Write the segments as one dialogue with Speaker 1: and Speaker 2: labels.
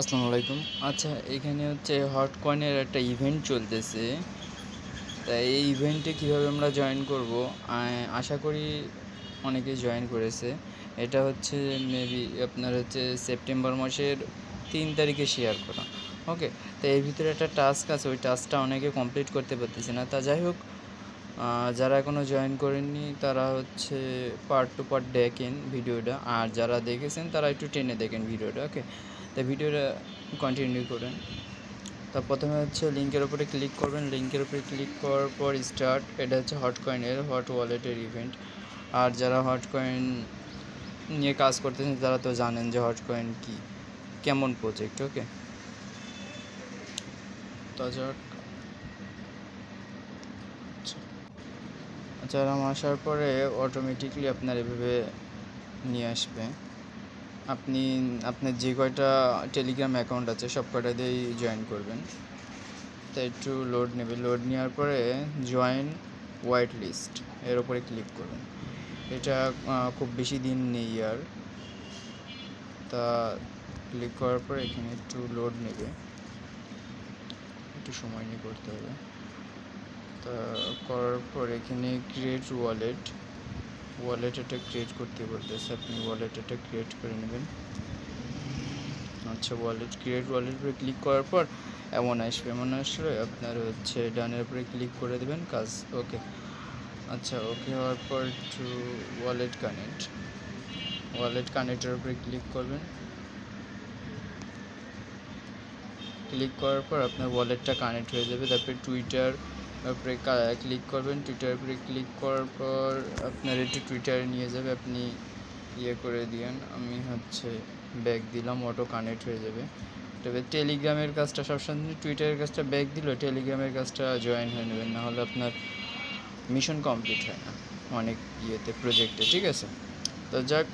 Speaker 1: আসসালামু আলাইকুম। আচ্ছা এখানে হচ্ছে হট কয়েনের একটা ইভেন্ট চলতেছে। তা এই ইভেন্টে কীভাবে আমরা জয়েন করব? আশা করি অনেকেই জয়েন করেছে। এটা হচ্ছে মেবি আপনার হচ্ছে সেপ্টেম্বর মাসের তিন তারিখে শেয়ার করা। ওকে তো এর ভিতরে একটা টাস্ক আছে। ওই টাস্কটা অনেকে কমপ্লিট করতে পারতেছে না। তা যাই হোক যারা এখনও জয়েন করেননি, তারা হচ্ছে পার্ট টু পার্ট দেখেন ভিডিওটা। আর যারা দেখেছেন, তারা একটু টেনে দেখেন ভিডিওটা ওকে তো ভিডিওটা কন্টিনিউ করেন। তা প্রথমে হচ্ছে লিঙ্কের উপরে ক্লিক করবেন। লিঙ্কের উপরে ক্লিক করার পর স্টার্ট এটা হচ্ছে হট কয়েনের হট ওয়ালেটের ইভেন্ট আর যারা হট কয়েন নিয়ে কাজ করতেছেন, তারা তো জানেন যে হট কয়েন কী, কেমন প্রজেক্ট ওকে তো আচ্ছা আসার পরে অটোমেটিকলি আপনার এভাবে নিয়ে আসবে। আপনি, আপনার যে কয়টা টেলিগ্রাম অ্যাকাউন্ট আছে, সব কয়টা দিয়েই জয়েন করবেন। তো একটু লোড নেবে। লোড নেওয়ার পরে জয়েন হোয়াইট লিস্ট এর উপরে ক্লিক করবেন এটা খুব বেশি দিন নেই আর। তা ক্লিক করার পরে এখানে একটু লোড নেবে। একটু সময় নিয়ে করতে হবে। করার পর এখানে ক্রিয়েট ওয়ালেট ওয়ালেট এটা ক্রিয়েট করতে বলতেছে। আপনি ওয়ালেট এটা ক্রিয়েট করে নেবেন। আচ্ছা ওয়ালেট ক্রিয়েট ওয়ালেট উপরে ক্লিক করার পর এমন আসবে, এমন আসলে আপনার হচ্ছে ডানের উপরে ক্লিক করে দেবেন, কাজ ওকে আচ্ছা ওকে হওয়ার পর একটু ওয়ালেট কানেক্ট ওয়ালেট কানেক্টের উপরে ক্লিক করবেন। ক্লিক করার পর আপনার ওয়ালেটটা কানেক্ট হয়ে যাবে। তারপরে টুইটার তারপরে ক্লিক করবেন টুইটার উপরে ক্লিক করার পর আপনার একটু টুইটারে নিয়ে যাবে, আপনি ইয়ে করে দিয়েন, আমি হচ্ছে ব্যাক দিলাম অটো কানেক্ট হয়ে যাবে। তবে টেলিগ্রামের কাজটা সবসময় টুইটারের কাজটা ব্যাক দিল টেলিগ্রামের কাজটা জয়েন হয়ে নেবেন নাহলে আপনার মিশন কমপ্লিট হয় না, অনেক ইয়েতে প্রজেক্টে ঠিক আছে? তো যাক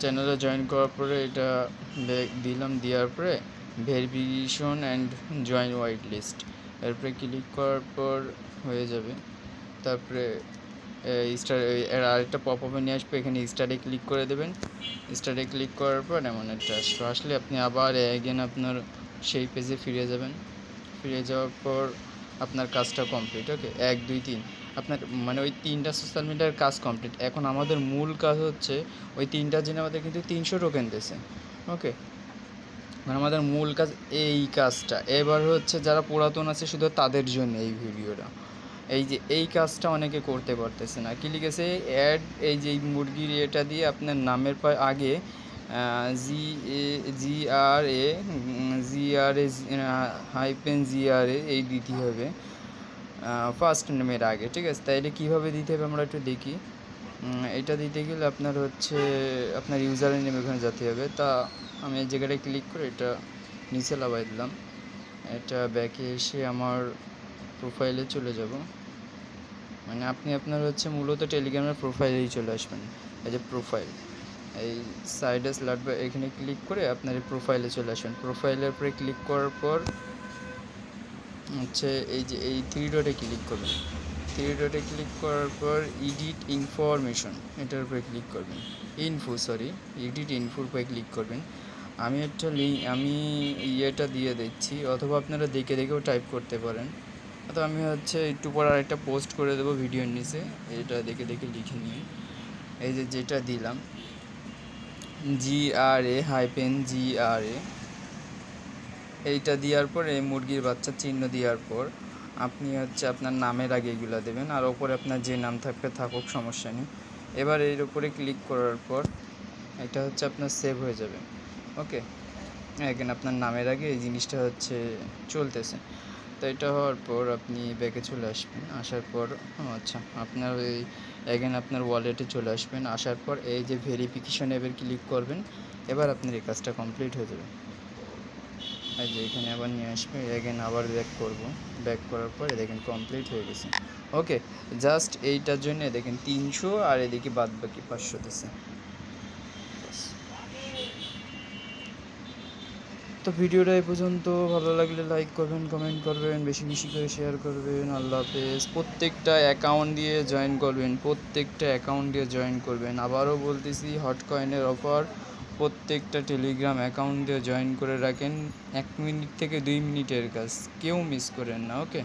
Speaker 1: চ্যানেলে জয়েন করার পরে এটা ব্যাক দিলাম, দেওয়ার পরে verification and join white list এরপরে ক্লিক করার পর হয়ে যাবে। তারপরে স্টার এর আরেকটা পপ আপে নিয়ে আসবে, এখানে স্টারে ক্লিক করে দেবেন। স্টারে ক্লিক করার পর এমন একটা আসবে আসলে আপনি আবার এগেন আপনার সেই পেজে ফিরে যাবেন। ফিরে যাওয়ার পর আপনার কাজটা কমপ্লিট ওকে এক, দুই, তিন। আপনার মানে ওই তিনটা সোশ্যাল মিডিয়ার কাজ কমপ্লিট এখন আমাদের মূল কাজ হচ্ছে, ওই তিনটার জন্য আমাদের কিন্তু তিনশো টোকেন দিয়েছে ওকে মানে আমাদের মূল কাজ এই কাজটা। এবার হচ্ছে যারা পুরাতন আছে শুধু তাদের জন্য এই ভিডিওটা। এই যে এই কাজটা অনেকে করতে পারতেছে না। কি লিখেছে? অ্যাড এই যে মুরগির এটা দিয়ে আপনার নামের পর আগে জি এ জি আর এ জি আর এ হাইপেন জি আর এ এই দিতে হবে। ফার্স্ট নেমের আগে, ঠিক আছে? তাইলে কীভাবে দিতে হবে আমরা একটু দেখি। এটা দিতে গেলে আপনার হচ্ছে, আপনার ইউজার নেম এখানে যেতে হবে। তা আমি এই জায়গাটায় ক্লিক করে এটা নিচে লাগাই দিলাম। এটা ব্যাকে এসে আমার প্রোফাইলে চলে যাব। মানে আপনি আপনার হচ্ছে মূলত টেলিগ্রামের প্রোফাইলেই চলে আসবেন। এই যে প্রোফাইল এই সাইডে স্ল্যাট বা এখানে ক্লিক করে আপনার এই প্রোফাইলে চলে আসবেন। প্রোফাইলের উপরে ক্লিক করার পর হচ্ছে এই যে, এই থ্রি ডটে ক্লিক করবেন। থ্রি ক্লিক করার পর এডিট ইনফরমেশন এটার উপরে ক্লিক করবেন। ইনফো সরি এডিট ইনফোর উপরে ক্লিক করবেন। আমি একটা লিঙ্ক আমি ইয়েটা দিয়ে দিচ্ছি, অথবা আপনারা দেখে দেখেও টাইপ করতে পারেন। তো আমি হচ্ছে একটু পর আরেকটা পোস্ট করে দেবো ভিডিওর নিচে, এটা দেখে দেখে লিখে নিয়ে। এই যে যেটা দিলাম জি আর এ হাইপেন জি আর এ এইটা দেওয়ার পরে মুরগির বাচ্চা চিহ্ন দেওয়ার পর আপনি হচ্ছে আপনার নামের আগে এগুলো দেবেন, আর ওপরে আপনার যে নাম থাকবে থাকুক, সমস্যা নেই। এবার এর উপরে ক্লিক করার পর এটা হচ্ছে আপনার সেভ হয়ে যাবে। ওকে এখানে আপনার নামের আগে এই জিনিসটা হচ্ছে চলতেছে। তো এটা হওয়ার পর আপনি ব্যাগে চলে আসবেন। আসার পর আচ্ছা আপনার ওই এগেন আপনার ওয়ালেটে চলে আসবেন। আসার পর এই যে ভেরিফিকেশন এবার ক্লিক করবেন, এবার আপনার এই কাজটা কমপ্লিট হয়ে যাবে। এই যে এখানে আবার নিয়ে আসবে এগেন আবার ব্যাক করব। ব্যাক করার পরে দেখেন কমপ্লিট হয়ে গেছে। ওকে জাস্ট এইটার জন্য দেখেন তিনশো আর এদিকে বাদ বাকি পাঁচশো দিছে। তো ভিডিওটা এই পর্যন্ত। ভালো লাগলে লাইক করবেন কমেন্ট করবেন, বেশি বেশি করে শেয়ার করবেন। আল্লাহ হাফেজ। প্রত্যেকটা অ্যাকাউন্ট দিয়ে জয়েন করবেন, প্রত্যেকটা অ্যাকাউন্ট দিয়ে জয়েন করবেন। আবারও বলতেছি হট কয়েনের অফার প্রত্যেকটা টেলিগ্রাম অ্যাকাউন্ট দিয়ে জয়েন করে রাখেন। এক মিনিট থেকে দুই মিনিটের কাজ। কেউ মিস করেন না, ওকে?